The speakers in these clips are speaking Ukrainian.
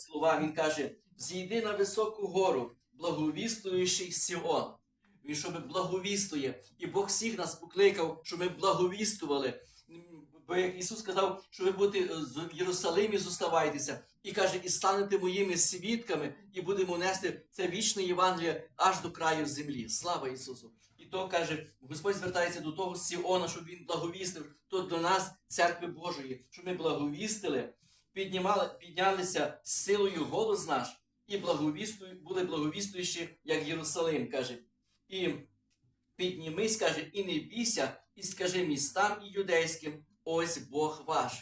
слова. Він каже: зійди на високу гору, благовістуючий Сіон. Він щоб благовістує. І Бог всіх нас покликав, щоб ми благовістували. Бо як Ісус сказав, що ви будете з- в Єрусалимі зоставайтеся, і каже, і станете моїми свідками, і будемо нести це вічне Євангеліє аж до краю землі. Слава Ісусу! І то каже, Господь звертається до того Сіона, щоб він благовістив, то до нас, церкви Божої, щоб ми благовістили, піднімали, піднялися з силою голос наш, і були благовістуючі, як Єрусалим, каже. І піднімись, каже, і не бійся, і скажи містам і юдейським, ось Бог ваш.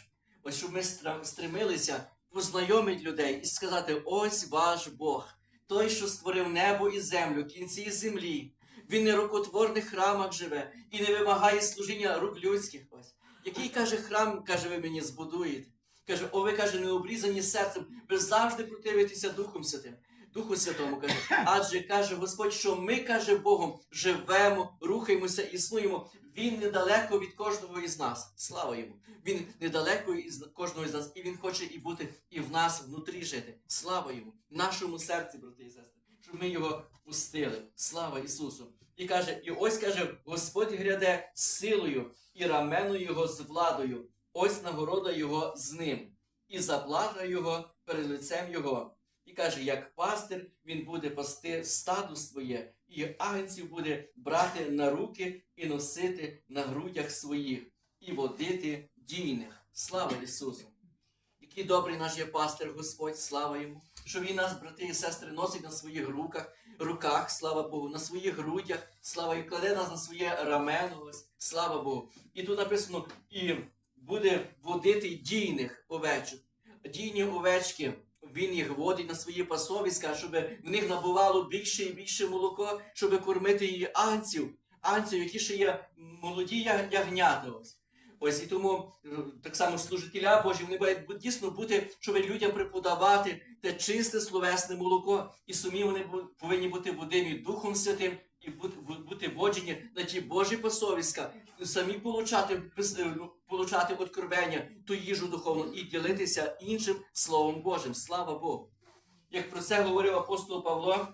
Ось щоб ми стремилися познайомити людей і сказати: ось ваш Бог, той, що створив небо і землю, кінці землі. Він не рукотворних храмах живе і не вимагає служіння рук людських. Ось. Який каже храм, каже, ви мені збудуєте. Каже, о, ви каже, не обрізані серцем, ви завжди противитеся Духом Святим. Духу Святому каже, адже каже Господь, що ми, каже Богом, живемо, рухаємося, існуємо. Він недалеко від кожного із нас. Слава йому! Він недалеко із кожного із нас, і він хоче і бути і в нас внутрі жити. Слава йому, в нашому серці, брати і сестри, щоб ми його пустили. Слава Ісусу! І каже, і ось каже, Господь гряде силою і раменою його з владою. Ось нагорода його з ним, і заплата його перед лицем його. І каже, як пастир він буде пасти стаду своє, і агнців буде брати на руки і носити на грудях своїх, і водити дійних. Слава Ісусу! Який добрий наш є пастир Господь, слава йому, що Він нас, брати і сестри, носить на своїх руках, руках, слава Богу, на своїх грудях, слава і кладе нас на своє рамено, слава Богу. І тут написано, і буде водити дійних овечок. Дійні овечки, він їх водить на свої пасовиська, щоб в них набувало більше і більше молоко, щоб кормити її анців, анців, які ще є молоді ягнята. Ось. Ось і тому е, так само служителя Божі, вони мають дійсно бути, щоб людям преподавати те чисте словесне молоко, і самі вони повинні бути водимі Духом Святим і бути, бу- бути воджені на ті Божі пасовиська, самі пис- е, ну, получати откровення, ту їжу духовну і ділитися іншим Словом Божим. Слава Богу! Як про це говорив апостол Павло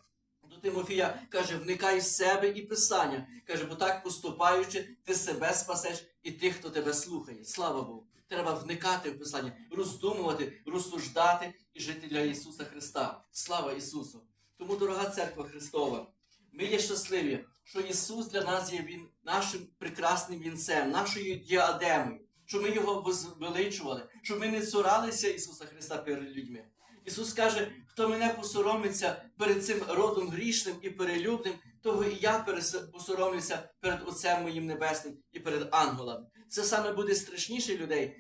до Тимофія, каже, вникай в себе і Писання. Каже, бо так поступаючи, ти себе спасеш і тих, хто тебе слухає. Слава Богу! Треба вникати в Писання, роздумувати, розсуждати і жити для Ісуса Христа. Слава Ісусу! Тому, дорога церква Христова, ми є щасливі, що Ісус для нас є він, нашим прекрасним вінцем, нашою діадемою, що ми його возвеличували, щоб ми не цуралися Ісуса Христа перед людьми. Ісус каже, хто мене посоромиться перед цим родом грішним і перелюбним, того і я посоромлюся перед Отцем моїм Небесним і перед ангелами. Це саме буде страшніше людей,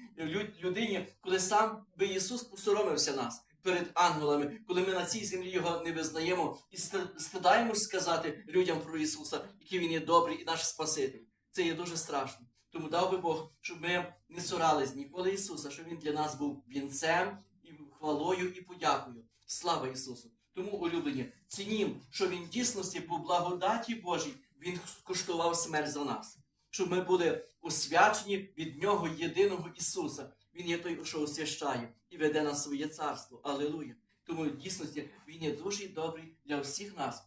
людині, коли сам би Ісус посоромився нас перед ангелами, коли ми на цій землі його не визнаємо і ст- стидаємось сказати людям про Ісуса, який Він є добрий і наш Спаситель. Це є дуже страшно. Тому дав би Бог, щоб ми не цурались ніколи Ісуса, щоб Він для нас був вінцем і хвалою і подякою. Слава Ісусу! Тому, улюблені, цінім, що Він дійсності по благодаті Божій Він скуштував смерть за нас, щоб ми були освячені від Нього єдиного Ісуса. Він є той, що освящає і веде нас своє царство. Алілуя! Тому в дійсності Він є дуже добрий для всіх нас.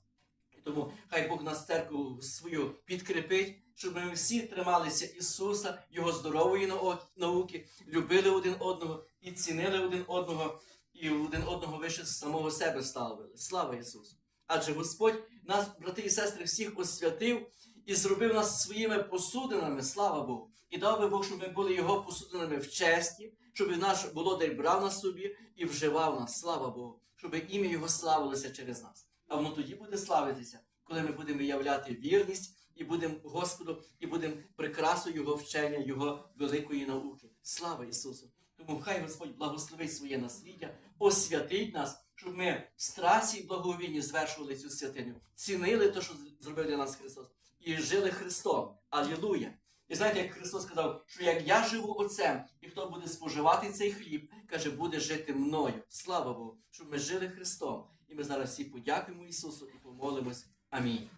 І тому хай Бог нас церкву свою підкріпить, щоб ми всі трималися Ісуса, Його здорової науки, любили один одного і цінили один одного, і один одного вище самого себе ставили. Слава Ісусу! Адже Господь нас, брати і сестри, всіх освятив і зробив нас своїми посудинами, слава Богу. І дав би Бог, щоб ми були Його посудинами в честі, щоб наш володар брав нас собі і вживав нас, слава Богу, щоб ім'я Його славилося через нас. А воно тоді буде славитися, коли ми будемо являти вірність і будемо Господу, і будемо прикрасою Його вчення, Його великої науки. Слава Ісусу! Тому хай Господь благословить своє насліддя, освятить нас, щоб ми в страсі і благовінні звершували цю святиню, цінили те, що зробив для нас Христос, і жили Христом. Алілуя! І знаєте, як Христос сказав, що як я живу Отцем, і хто буде споживати цей хліб, каже, буде жити мною. Слава Богу, щоб ми жили Христом. І ми зараз всі подякуємо Ісусу і помолимось. Амінь.